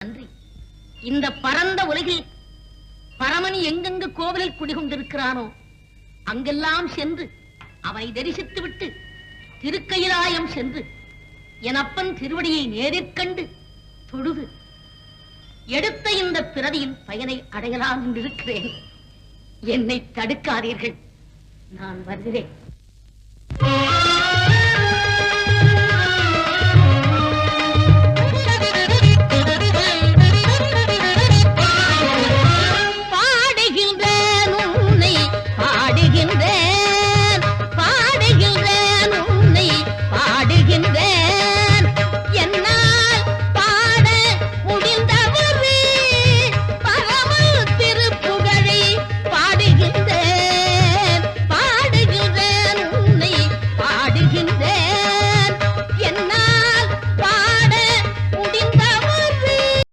நன்றி. இந்த பரந்த உலகில் பரமன் எங்கெங்கு கோவிலில் குடிகொண்டிருக்கிறானோ அங்கெல்லாம் சென்று அவனை தரிசித்து விட்டு திருக்கயிலாயம் சென்று என் அப்பன் திருவடியை நேரிற்கண்டு தொழுது எடுத்த இந்த பிறவியின் பயனை அடையலாம் என்றிருக்கிறேன் என்னை தடுக்காதீர்கள். நான் வருகிறேன்.